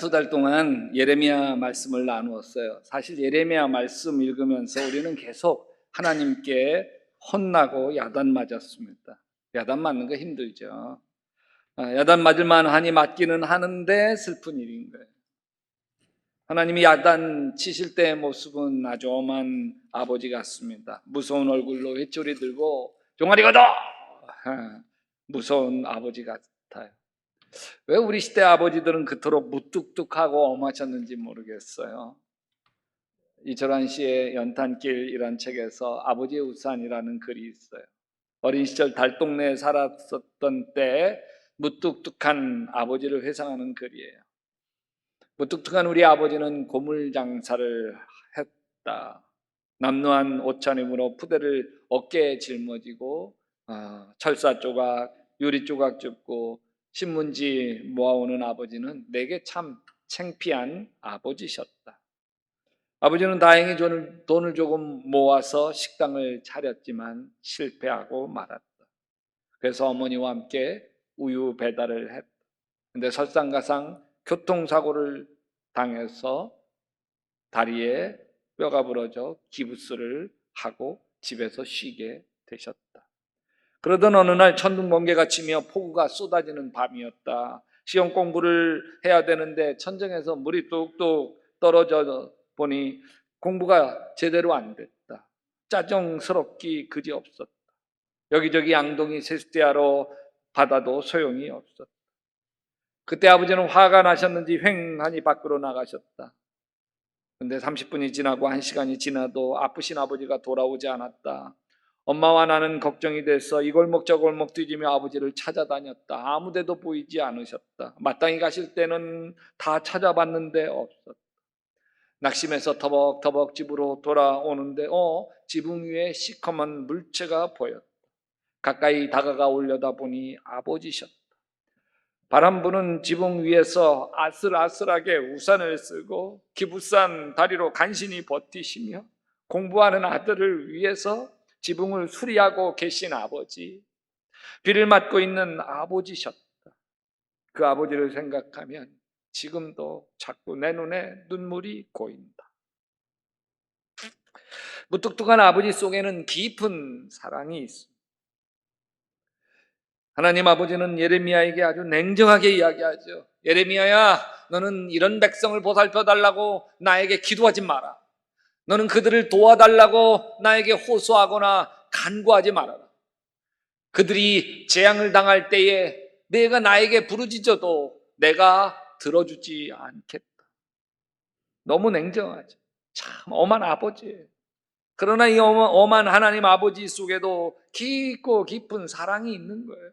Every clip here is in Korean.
두 달 동안 예레미야 말씀을 나누었어요. 사실 예레미야 말씀 읽으면서 우리는 계속 하나님께 혼나고 야단 맞았습니다. 야단 맞는 거 힘들죠. 아, 야단 맞을 만 하니 맞기는 하는데 슬픈 일인 거예요. 하나님이 야단 치실 때의 모습은 엄한 아버지 같습니다. 무서운 얼굴로 회초리 들고 종아리 가자! 아, 무서운 아버지 같아요. 왜 우리 시대 아버지들은 그토록 무뚝뚝하고 엄하셨는지 모르겠어요. 이철환 씨의 연탄길이란 책에서 아버지의 우산이라는 글이 있어요. 어린 시절 달동네에 살았었던 때 무뚝뚝한 아버지를 회상하는 글이에요. 무뚝뚝한 우리 아버지는 고물 장사를 했다. 남루한 옷차림으로 푸대를 어깨에 짊어지고 어, 철사 조각, 유리 조각 줍고 신문지 모아오는 아버지는 내게 참 창피한 아버지셨다. 아버지는 다행히 돈을, 돈을 조금 모아서 식당을 차렸지만 실패하고 말았다. 그래서 어머니와 함께 우유 배달을 했다. 근데 설상가상 교통사고를 당해서 다리에 뼈가 부러져 기부스를 하고 집에서 쉬게 되셨다. 그러던 어느 날 천둥 번개가 치며 폭우가 쏟아지는 밤이었다. 시험 공부를 해야 되는데 천정에서 물이 뚝뚝 떨어져 보니 공부가 제대로 안 됐다. 짜증스럽기 그지 없었다. 여기저기 양동이 세수대하러 받아도 소용이 없었다. 그때 아버지는 화가 나셨는지 횡하니 밖으로 나가셨다. 근데 30분이 지나고 1시간이 지나도 아프신 아버지가 돌아오지 않았다. 엄마와 나는 걱정이 돼서 이 골목 저 골목 뒤지며 아버지를 찾아다녔다. 아무데도 보이지 않으셨다. 마땅히 가실 때는 다 찾아봤는데 없었다. 낙심해서 터벅터벅 집으로 돌아오는데 어 지붕 위에 시커먼 물체가 보였다. 가까이 다가가 올려다 보니 아버지셨다. 바람 부는 지붕 위에서 아슬아슬하게 우산을 쓰고 기부산 다리로 간신히 버티시며 공부하는 아들을 위해서 지붕을 수리하고 계신 아버지, 비를 맞고 있는 아버지셨다. 그 아버지를 생각하면 지금도 자꾸 내 눈에 눈물이 고인다. 무뚝뚝한 아버지 속에는 깊은 사랑이 있습니다. 하나님 아버지는 예레미야에게 아주 냉정하게 이야기하죠. 예레미야야, 너는 이런 백성을 보살펴 달라고 나에게 기도하지 마라. 너는 그들을 도와달라고 나에게 호소하거나 간구하지 말아라. 그들이 재앙을 당할 때에 내가 나에게 부르짖어도 내가 들어주지 않겠다. 너무 냉정하죠. 참 엄한 아버지예요. 그러나 이 엄한 하나님 아버지 속에도 깊고 깊은 사랑이 있는 거예요.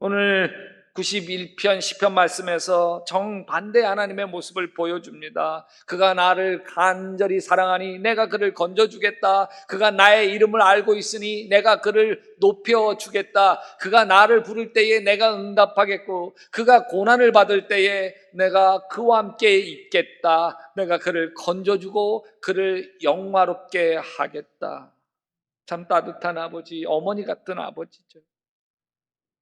오늘 91편 10편 말씀에서 정반대 하나님의 모습을 보여줍니다. 그가 나를 간절히 사랑하니 내가 그를 건져주겠다. 그가 나의 이름을 알고 있으니 내가 그를 높여주겠다. 그가 나를 부를 때에 내가 응답하겠고 그가 고난을 받을 때에 내가 그와 함께 있겠다. 내가 그를 건져주고 그를 영화롭게 하겠다. 참 따뜻한 아버지, 어머니 같은 아버지죠.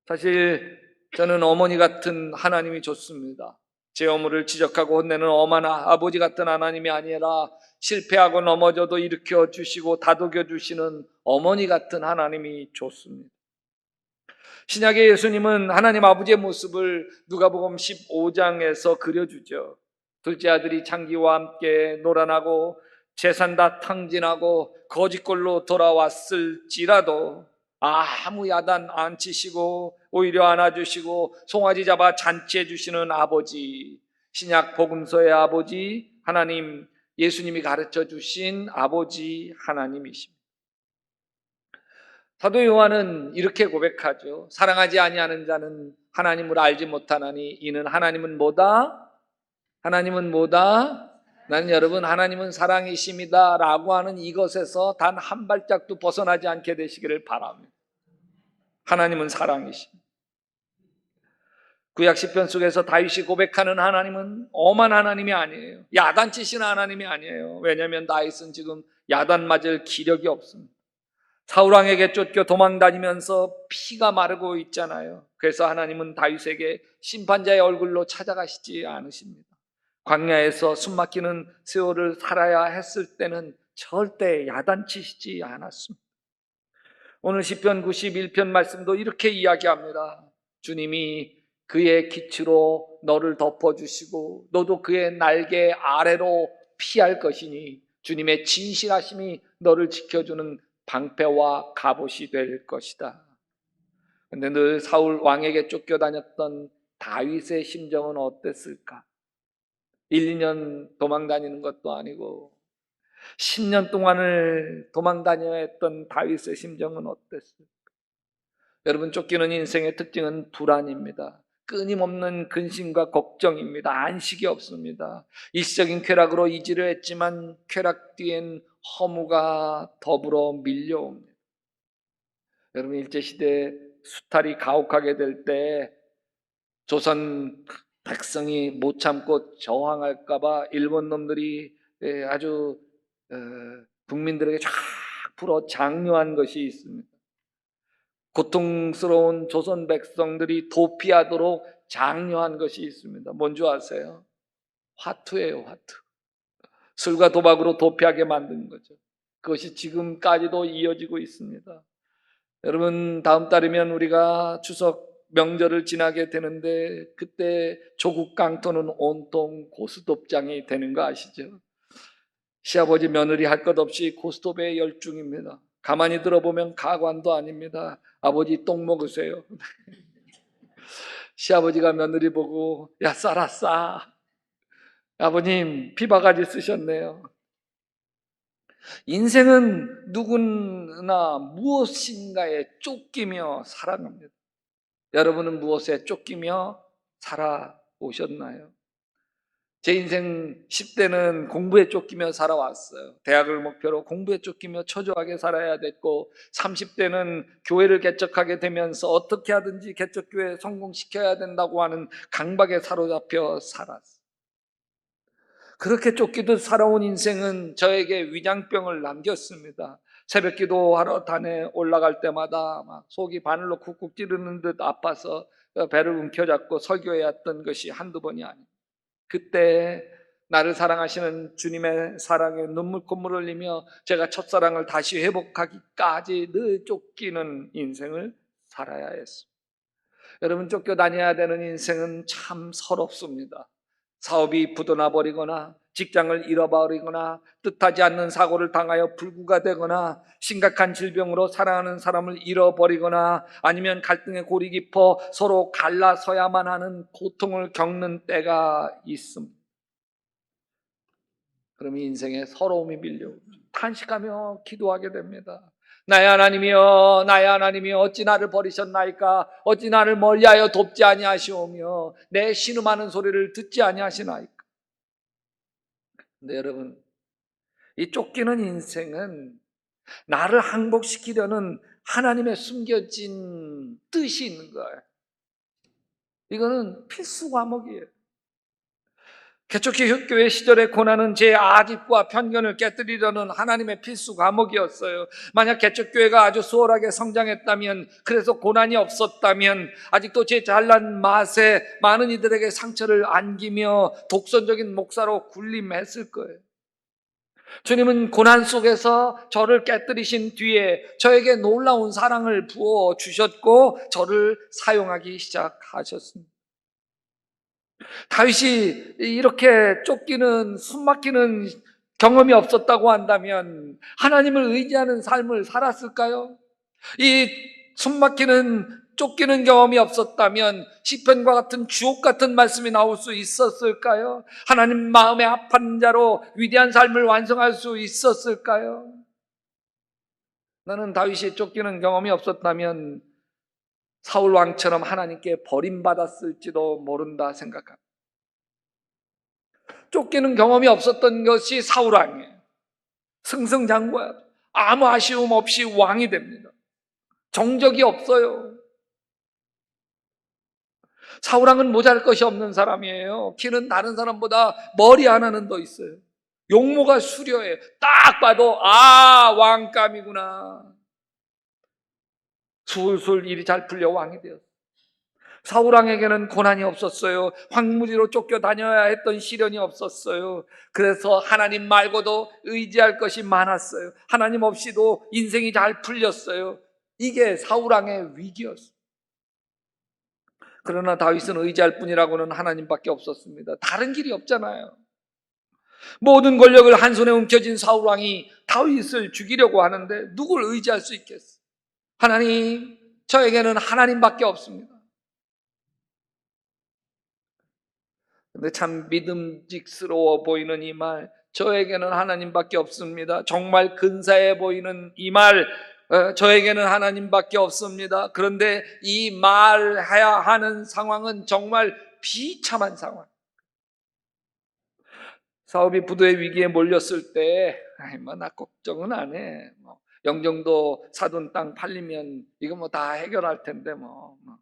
사실 저는 어머니 같은 하나님이 좋습니다. 제 어머를 지적하고 혼내는 엄한 아버지 같은 하나님이 아니라 실패하고 넘어져도 일으켜 주시고 다독여 주시는 어머니 같은 하나님이 좋습니다. 신약의 예수님은 하나님 아버지의 모습을 누가복음 15장에서 그려주죠. 둘째 아들이 창기와 함께 노란하고 재산 다 탕진하고 거짓골로 돌아왔을지라도 아무 야단 안 치시고 오히려 안아주시고 송아지 잡아 잔치해 주시는 아버지 신약 복음서의 아버지 하나님 예수님이 가르쳐 주신 아버지 하나님이십니다. 사도 요한은 이렇게 고백하죠. 사랑하지 아니하는 자는 하나님을 알지 못하나니 이는 하나님은 뭐다? 하나님은 뭐다? 나는 여러분 하나님은 사랑이십니다 라고 하는 이것에서 단 한 발짝도 벗어나지 않게 되시기를 바랍니다. 하나님은 사랑이십니다. 구약 시편 속에서 다윗이 고백하는 하나님은 엄한 하나님이 아니에요. 야단치시는 하나님이 아니에요. 왜냐하면 다윗은 지금 야단 맞을 기력이 없습니다. 사울왕에게 쫓겨 도망다니면서 피가 마르고 있잖아요. 그래서 하나님은 다윗에게 심판자의 얼굴로 찾아가시지 않으십니다. 광야에서 숨막히는 세월을 살아야 했을 때는 절대 야단치시지 않았습니다. 오늘 시편 91편 말씀도 이렇게 이야기합니다. 주님이 그의 기치로 너를 덮어주시고 너도 그의 날개 아래로 피할 것이니 주님의 진실하심이 너를 지켜주는 방패와 갑옷이 될 것이다. 근데 늘 사울 왕에게 쫓겨다녔던 다윗의 심정은 어땠을까? 1, 2년 도망 다니는 것도 아니고 10년 동안을 도망 다녀야 했던 다윗의 심정은 어땠을까? 여러분 쫓기는 인생의 특징은 불안입니다. 끊임없는 근심과 걱정입니다. 안식이 없습니다. 일시적인 쾌락으로 이지를 했지만 쾌락 뒤엔 허무가 더불어 밀려옵니다. 여러분 일제시대 수탈이 가혹하게 될 때 조선 백성이 못 참고 저항할까봐 일본 놈들이 예, 아주 어, 국민들에게 쫙 풀어 장려한 것이 있습니다. 고통스러운 조선 백성들이 도피하도록 장려한 것이 있습니다. 뭔지 아세요? 화투예요, 화투. 술과 도박으로 도피하게 만든 거죠. 그것이 지금까지도 이어지고 있습니다. 여러분, 다음 달이면 우리가 추석 명절을 지나게 되는데 그때 조국 강토는 온통 고스톱장이 되는 거 아시죠? 시아버지 며느리 할 것 없이 고스톱에 열중입니다. 가만히 들어보면 가관도 아닙니다. 아버지 똥 먹으세요. 시아버지가 며느리 보고 야 싸라 싸. 아버님 피바가지 쓰셨네요. 인생은 누구나 무엇인가에 쫓기며 살아갑니다. 여러분은 무엇에 쫓기며 살아오셨나요? 제 인생 10대는 공부에 쫓기며 살아왔어요. 대학을 목표로 공부에 쫓기며 초조하게 살아야 됐고 30대는 교회를 개척하게 되면서 어떻게 하든지 개척교회 성공시켜야 된다고 하는 강박에 사로잡혀 살았어요. 그렇게 쫓기듯 살아온 인생은 저에게 위장병을 남겼습니다. 새벽 기도하러 단에 올라갈 때마다 막 속이 바늘로 쿡쿡 찌르는 듯 아파서 배를 움켜잡고 설교해야 했던 것이 한두 번이 아닙니다. 그때 나를 사랑하시는 주님의 사랑에 눈물 콧물 흘리며 제가 첫사랑을 다시 회복하기까지 늘 쫓기는 인생을 살아야 했습니다. 여러분 쫓겨 다녀야 되는 인생은 참 서럽습니다. 사업이 부도나 버리거나 직장을 잃어버리거나 뜻하지 않는 사고를 당하여 불구가 되거나 심각한 질병으로 사랑하는 사람을 잃어버리거나 아니면 갈등의 골이 깊어 서로 갈라서야만 하는 고통을 겪는 때가 있습니다. 그럼 인생에 서러움이 밀려 탄식하며 기도하게 됩니다. 나의 하나님이여 나의 하나님이여 어찌 나를 버리셨나이까? 어찌 나를 멀리하여 돕지 아니하시오며 내 신음하는 소리를 듣지 아니하시나이까? 근데 여러분 이 쫓기는 인생은 나를 항복시키려는 하나님의 숨겨진 뜻이 있는 거예요. 이거는 필수 과목이에요 개척기 교회 시절의 고난은 제 아집과 편견을 깨뜨리려는 하나님의 필수 과목이었어요. 만약 개척교회가 아주 수월하게 성장했다면, 그래서 고난이 없었다면, 아직도 제 잘난 맛에 많은 이들에게 상처를 안기며 독선적인 목사로 군림했을 거예요. 주님은 고난 속에서 저를 깨뜨리신 뒤에 저에게 놀라운 사랑을 부어 주셨고, 저를 사용하기 시작하셨습니다. 다윗이 이렇게 쫓기는 숨막히는 경험이 없었다고 한다면 하나님을 의지하는 삶을 살았을까요? 이 숨막히는 쫓기는 경험이 없었다면 시편과 같은 주옥 같은 말씀이 나올 수 있었을까요? 하나님 마음에 합한 자로 위대한 삶을 완성할 수 있었을까요? 나는 다윗이 쫓기는 경험이 없었다면 사울 왕처럼 하나님께 버림받았을지도 모른다 생각합니다. 쫓기는 경험이 없었던 것이 사울 왕이에요. 승승장구야. 아무 아쉬움 없이 왕이 됩니다. 정적이 없어요. 사울 왕은 모자랄 것이 없는 사람이에요. 키는 다른 사람보다 머리 하나는 더 있어요. 용모가 수려해. 딱 봐도 아 왕감이구나. 술술 일이 잘 풀려 왕이 되었어. 사울왕에게는 고난이 없었어요. 황무지로 쫓겨다녀야 했던 시련이 없었어요. 그래서 하나님 말고도 의지할 것이 많았어요. 하나님 없이도 인생이 잘 풀렸어요. 이게 사울왕의 위기였어요. 그러나 다윗은 의지할 뿐이라고는 하나님밖에 없었습니다. 다른 길이 없잖아요. 모든 권력을 한 손에 움켜쥔 사울 왕이 다윗을 죽이려고 하는데 누굴 의지할 수 있겠어? 하나님, 저에게는 하나님밖에 없습니다. 근데 참 믿음직스러워 보이는 이 말, 저에게는 하나님밖에 없습니다. 정말 근사해 보이는 이 말, 어, 저에게는 하나님밖에 없습니다. 그런데 이 말해야 하는 상황은 정말 비참한 상황. 사업이 부도의 위기에 몰렸을 때, 아이, 뭐, 나 걱정은 안 해. 뭐, 영정도 사돈 땅 팔리면 이거 뭐 다 해결할 텐데, 뭐. 뭐.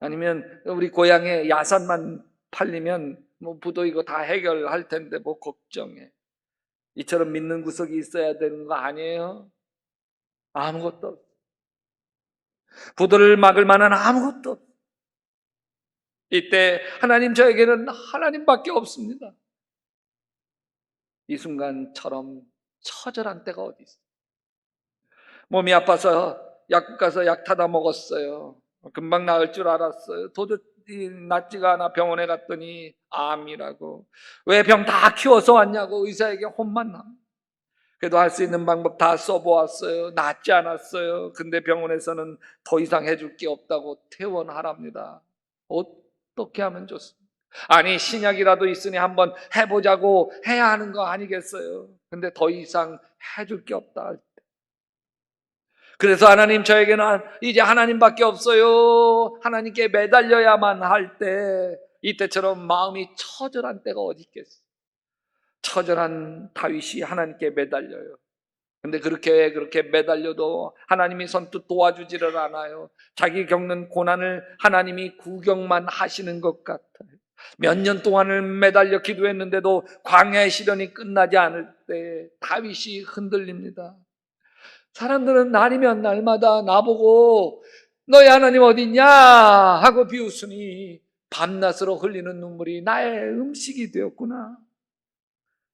아니면 우리 고향에 야산만 팔리면 뭐 부도 이거 다 해결할 텐데, 뭐 걱정해. 이처럼 믿는 구석이 있어야 되는 거 아니에요? 아무것도. 부도를 막을 만한 아무것도. 이때 하나님 저에게는 하나님밖에 없습니다. 이 순간처럼 처절한 때가 어디 있어? 몸이 아파서 약국 가서 약 타다 먹었어요. 금방 나을 줄 알았어요. 도저히 낫지가 않아 병원에 갔더니 암이라고. 왜 병 다 키워서 왔냐고 의사에게 혼만 나. 그래도 할 수 있는 방법 다 써보았어요. 낫지 않았어요. 근데 병원에서는 더 이상 해줄 게 없다고 퇴원하랍니다. 어떻게 하면 좋습니까? 아니 신약이라도 있으니 한번 해보자고 해야 하는 거 아니겠어요? 근데 더 이상 해줄 게 없다. 그래서 하나님 저에게는 이제 하나님밖에 없어요. 하나님께 매달려야만 할 때 이때처럼 마음이 처절한 때가 어디 있겠어요? 처절한 다윗이 하나님께 매달려요. 근데 그렇게 그렇게 매달려도 하나님이 선뜻 도와주지를 않아요. 자기 겪는 고난을 하나님이 구경만 하시는 것 같아요. 몇 년 동안을 매달려 기도했는데도 광야의 시련이 끝나지 않을 때 다윗이 흔들립니다. 사람들은 날이면 날마다 나보고 너희 하나님 어딨냐 하고 비웃으니 밤낮으로 흘리는 눈물이 나의 음식이 되었구나.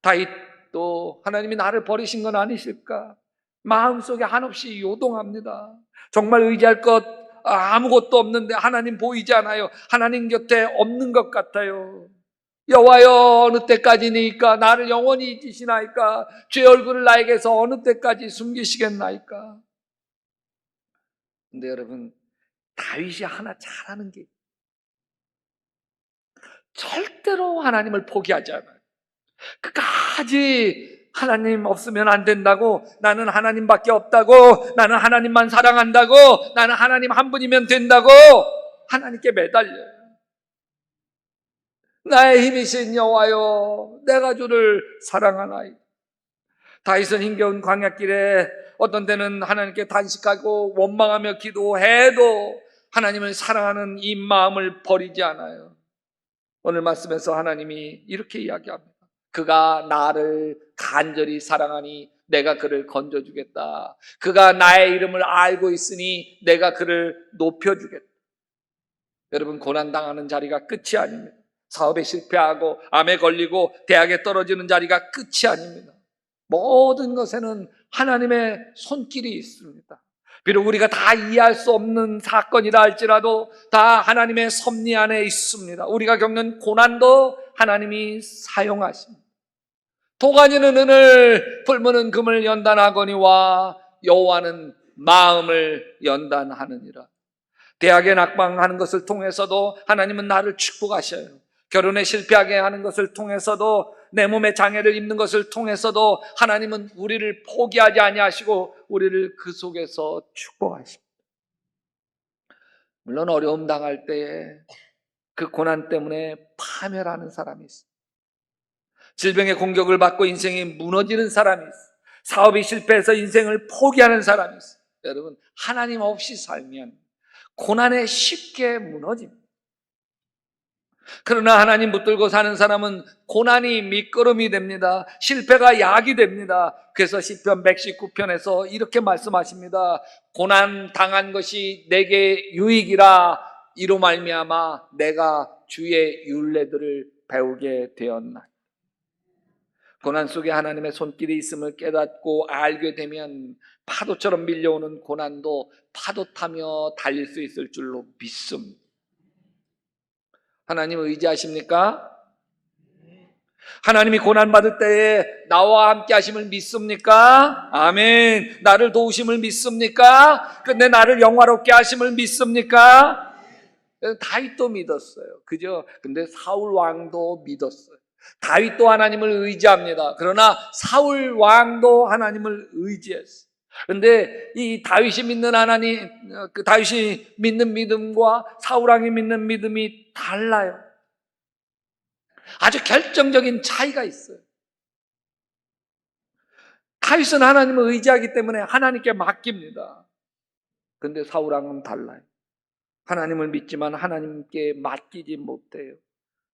다윗도 하나님이 나를 버리신 건 아니실까? 마음속에 한없이 요동합니다. 정말 의지할 것 아무것도 없는데 하나님 보이지 않아요. 하나님 곁에 없는 것 같아요. 여호와여 어느 때까지니까? 나를 영원히 잊으시나이까? 죄 얼굴을 나에게서 어느 때까지 숨기시겠나이까? 근데 여러분 다윗이 하나 잘하는 게 절대로 하나님을 포기하지 않아요. 끝까지 하나님 없으면 안 된다고 나는 하나님밖에 없다고 나는 하나님만 사랑한다고 나는 하나님 한 분이면 된다고 하나님께 매달려요 나의 힘이신 여호와여 내가 주를 사랑하나이 다윗은 힘겨운 광야길에 어떤 때는 하나님께 단식하고 원망하며 기도해도 하나님을 사랑하는 이 마음을 버리지 않아요. 오늘 말씀에서 하나님이 이렇게 이야기합니다. 그가 나를 간절히 사랑하니 내가 그를 건져주겠다. 그가 나의 이름을 알고 있으니 내가 그를 높여주겠다. 여러분 고난당하는 자리가 끝이 아닙니다 사업에 실패하고 암에 걸리고 대학에 떨어지는 자리가 끝이 아닙니다. 모든 것에는 하나님의 손길이 있습니다. 비록 우리가 다 이해할 수 없는 사건이라 할지라도 다 하나님의 섭리 안에 있습니다. 우리가 겪는 고난도 하나님이 사용하십니다. 도가니는 은을, 풀무는 금을 연단하거니와 여호와는 마음을 연단하느니라. 대학에 낙방하는 것을 통해서도 하나님은 나를 축복하셔요. 결혼에 실패하게 하는 것을 통해서도 내 몸에 장애를 입는 것을 통해서도 하나님은 우리를 포기하지 아니하시고 우리를 그 속에서 축복하십니다. 물론 어려움 당할 때에 그 고난 때문에 파멸하는 사람이 있어. 질병의 공격을 받고 인생이 무너지는 사람이 있어. 사업이 실패해서 인생을 포기하는 사람이 있어. 여러분 하나님 없이 살면 고난에 쉽게 무너집니다. 그러나 하나님 붙들고 사는 사람은 고난이 밑거름이 됩니다. 실패가 약이 됩니다. 그래서 시편 119편에서 이렇게 말씀하십니다. 고난 당한 것이 내게 유익이라 이로 말미암아 내가 주의 율례들을 배우게 되었나. 고난 속에 하나님의 손길이 있음을 깨닫고 알게 되면 파도처럼 밀려오는 고난도 파도 타며 달릴 수 있을 줄로 믿습니다. 하나님 의지하십니까? 하나님이 고난받을 때에 나와 함께 하심을 믿습니까? 아멘. 나를 도우심을 믿습니까? 근데 나를 영화롭게 하심을 믿습니까? 다윗도 믿었어요. 그죠? 근데 사울 왕도 믿었어요. 다윗도 하나님을 의지합니다. 그러나 사울 왕도 하나님을 의지했어요. 근데 이 다윗이 믿는 하나님, 그 다윗이 믿는 믿음과 사울 왕이 믿는 믿음이 달라요. 아주 결정적인 차이가 있어요. 다윗은 하나님을 의지하기 때문에 하나님께 맡깁니다. 근데 사울 왕은 달라요. 하나님을 믿지만 하나님께 맡기지 못해요.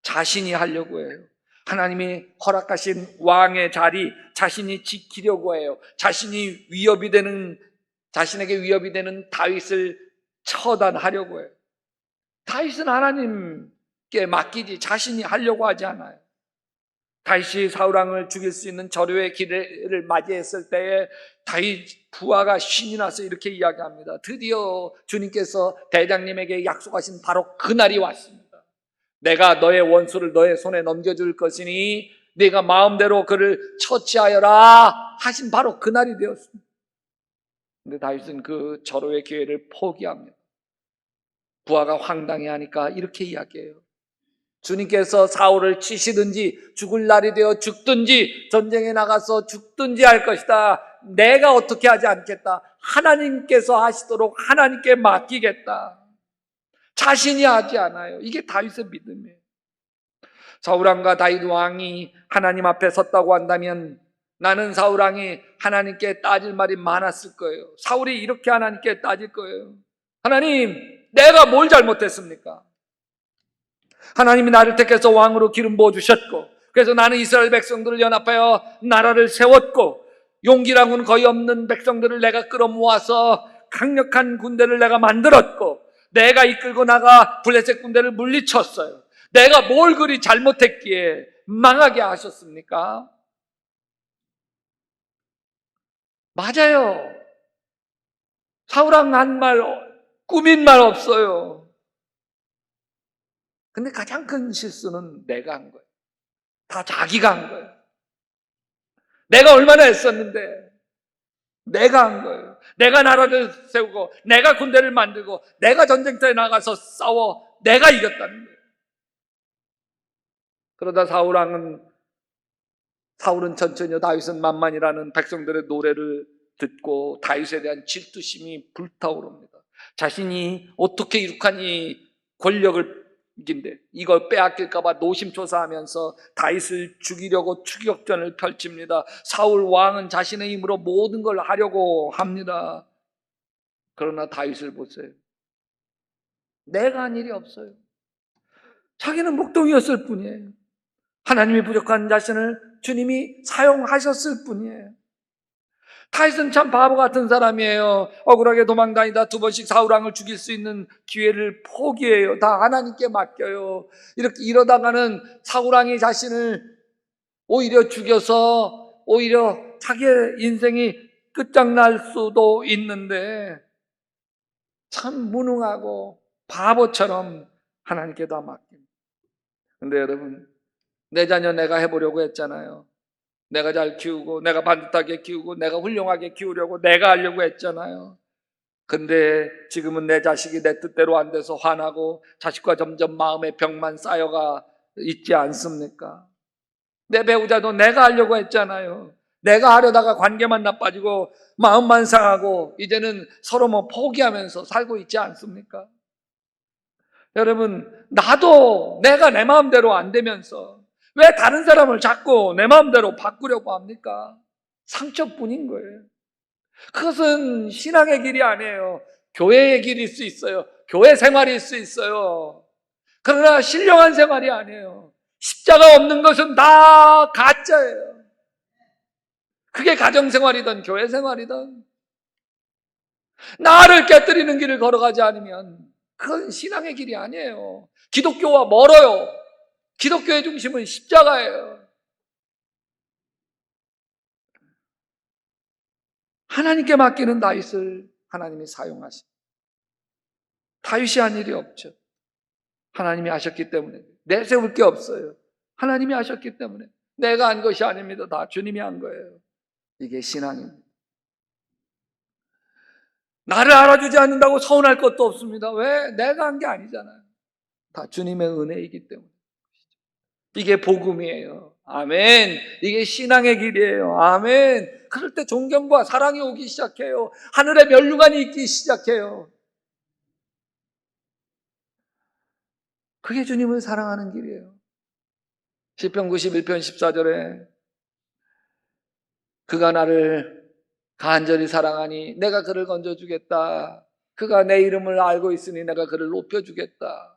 자신이 하려고 해요. 하나님이 허락하신 왕의 자리 자신이 지키려고 해요. 자신이 위협이 되는 자신에게 위협이 되는 다윗을 처단하려고 해요. 다윗은 하나님께 맡기지 자신이 하려고 하지 않아요. 다윗이 사울 왕을 죽일 수 있는 절호의 기회를 맞이했을 때에 다윗 부하가 신이 나서 이렇게 이야기합니다. 드디어 주님께서 대장님에게 약속하신 바로 그날이 왔습니다. 내가 너의 원수를 너의 손에 넘겨줄 것이니 네가 마음대로 그를 처치하여라 하신 바로 그날이 되었습니다. 근데 다윗은 그 절호의 기회를 포기합니다. 부하가 황당해 하니까 이렇게 이야기해요. 주님께서 사울을 치시든지 죽을 날이 되어 죽든지 전쟁에 나가서 죽든지 할 것이다. 내가 어떻게 하지 않겠다. 하나님께서 하시도록 하나님께 맡기겠다. 자신이 하지 않아요. 이게 다윗의 믿음이에요. 사울왕과 다윗 왕이 하나님 앞에 섰다고 한다면 나는 사울 왕이 하나님께 따질 말이 많았을 거예요. 사울이 이렇게 하나님께 따질 거예요. 하나님, 내가 뭘 잘못했습니까? 하나님이 나를 택해서 왕으로 기름 부어 주셨고, 그래서 나는 이스라엘 백성들을 연합하여 나라를 세웠고, 용기라고는 거의 없는 백성들을 내가 끌어모아서 강력한 군대를 내가 만들었고, 내가 이끌고 나가 블레셋 군대를 물리쳤어요. 내가 뭘 그리 잘못했기에 망하게 하셨습니까? 맞아요. 사울왕 한말 꾸민 말 없어요. 근데 가장 큰 실수는 내가 한 거예요. 다 자기가 한 거예요. 내가 얼마나 애썼는데 내가 한 거예요. 내가 나라를 세우고 내가 군대를 만들고 내가 전쟁터에 나가서 싸워 내가 이겼다는 거예요. 그러다 사울 왕은 사울은 천천히 다윗은 만만이라는 백성들의 노래를 듣고 다윗에 대한 질투심이 불타오릅니다. 자신이 어떻게 이룩한 이 권력을 인데 이걸 빼앗길까봐 노심초사하면서 다윗을 죽이려고 추격전을 펼칩니다. 사울 왕은 자신의 힘으로 모든 걸 하려고 합니다. 그러나 다윗을 보세요. 내가 한 일이 없어요. 자기는 목동이었을 뿐이에요. 하나님이 부족한 자신을 주님이 사용하셨을 뿐이에요. 다윗은 참 바보 같은 사람이에요. 억울하게 도망다니다 두 번씩 사울왕을 죽일 수 있는 기회를 포기해요. 다 하나님께 맡겨요. 이렇게 이러다가는 사울왕이 자신을 오히려 죽여서 오히려 자기의 인생이 끝장날 수도 있는데 참 무능하고 바보처럼 하나님께 다 맡깁니다. 근데 여러분, 내 자녀 내가 해보려고 했잖아요. 내가 잘 키우고 내가 반듯하게 키우고 내가 훌륭하게 키우려고 내가 하려고 했잖아요. 근데 지금은 내 자식이 내 뜻대로 안 돼서 화나고 자식과 점점 마음의 병만 쌓여가 있지 않습니까? 내 배우자도 내가 하려고 했잖아요. 내가 하려다가 관계만 나빠지고 마음만 상하고 이제는 서로 뭐 포기하면서 살고 있지 않습니까? 여러분, 나도 내가 내 마음대로 안 되면서 왜 다른 사람을 자꾸 내 마음대로 바꾸려고 합니까? 상처뿐인 거예요. 그것은 신앙의 길이 아니에요. 교회의 길일 수 있어요. 교회 생활일 수 있어요. 그러나 신령한 생활이 아니에요. 십자가 없는 것은 다 가짜예요. 그게 가정생활이든 교회 생활이든 나를 깨뜨리는 길을 걸어가지 않으면 그건 신앙의 길이 아니에요. 기독교와 멀어요. 기독교의 중심은 십자가예요. 하나님께 맡기는 다윗을 하나님이 사용하시. 다윗이 한 일이 없죠. 하나님이 하셨기 때문에 내세울 게 없어요. 하나님이 하셨기 때문에 내가 한 것이 아닙니다. 다 주님이 한 거예요. 이게 신앙입니다. 나를 알아주지 않는다고 서운할 것도 없습니다. 왜? 내가 한 게 아니잖아요. 다 주님의 은혜이기 때문에. 이게 복음이에요. 아멘. 이게 신앙의 길이에요. 아멘. 그럴 때 존경과 사랑이 오기 시작해요. 하늘에 면류관이 있기 시작해요. 그게 주님을 사랑하는 길이에요. 시편 91편 14절에 그가 나를 간절히 사랑하니 내가 그를 건져주겠다. 그가 내 이름을 알고 있으니 내가 그를 높여주겠다.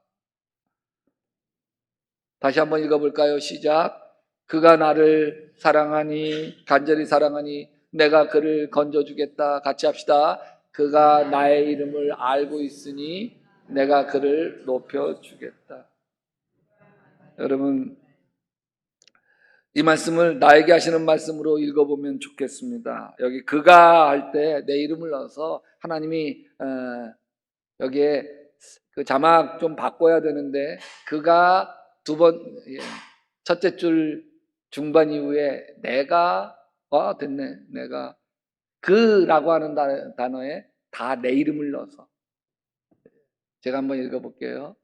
다시 한번 읽어볼까요? 시작. 그가 나를 사랑하니 간절히 사랑하니 내가 그를 건져주겠다. 같이 합시다. 그가 나의 이름을 알고 있으니 내가 그를 높여주겠다. 여러분 이 말씀을 나에게 하시는 말씀으로 읽어보면 좋겠습니다. 여기 그가 할 때 내 이름을 넣어서 하나님이 어, 여기에 그 자막 좀 바꿔야 되는데 그가 두번 예, 첫째 줄 중반 이후에 내가 어 됐네 내가 그 라고 하는 다- 단어에 다 내 이름을 넣어서 제가 한번 읽어볼게요.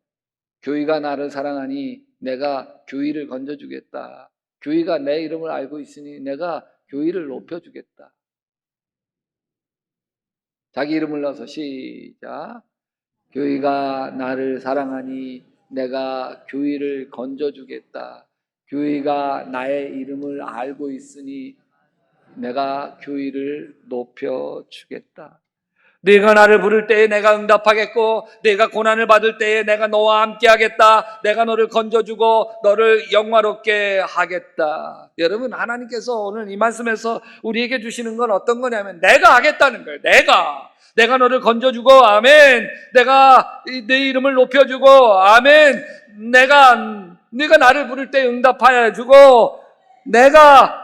교회가 나를 사랑하니 내가 교회를 건져주겠다. 교회가 내 이름을 알고 있으니 내가 교회를 높여주겠다. 자기 이름을 넣어서 시작. 교회가 나를 사랑하니 내가 교회를 건져주겠다. 교회가 나의 이름을 알고 있으니 내가 교회를 높여주겠다. 네가 나를 부를 때에 내가 응답하겠고 네가 고난을 받을 때에 내가 너와 함께 하겠다. 내가 너를 건져주고 너를 영화롭게 하겠다. 여러분 하나님께서 오늘 이 말씀에서 우리에게 주시는 건 어떤 거냐면 내가 하겠다는 거예요. 내가 내가 너를 건져주고 아멘. 내가 이- 네 이름을 높여주고 아멘. 내가 네가 나를 부를 때 응답하여 주고 내가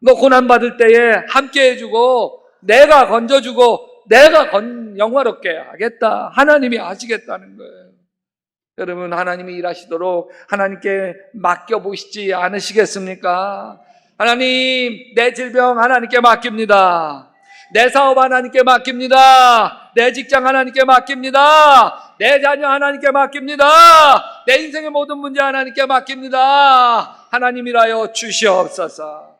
너 고난 받을 때에 함께 해주고 내가 건져주고 내가 건 영화롭게 하겠다. 하나님이 하시겠다는 거예요. 여러분 하나님이 일하시도록 하나님께 맡겨 보시지 않으시겠습니까? 하나님 내 질병 하나님께 맡깁니다. 내 사업 하나님께 맡깁니다. 내 직장 하나님께 맡깁니다. 내 자녀 하나님께 맡깁니다. 내 인생의 모든 문제 하나님께 맡깁니다. 하나님이라여 주시옵소서.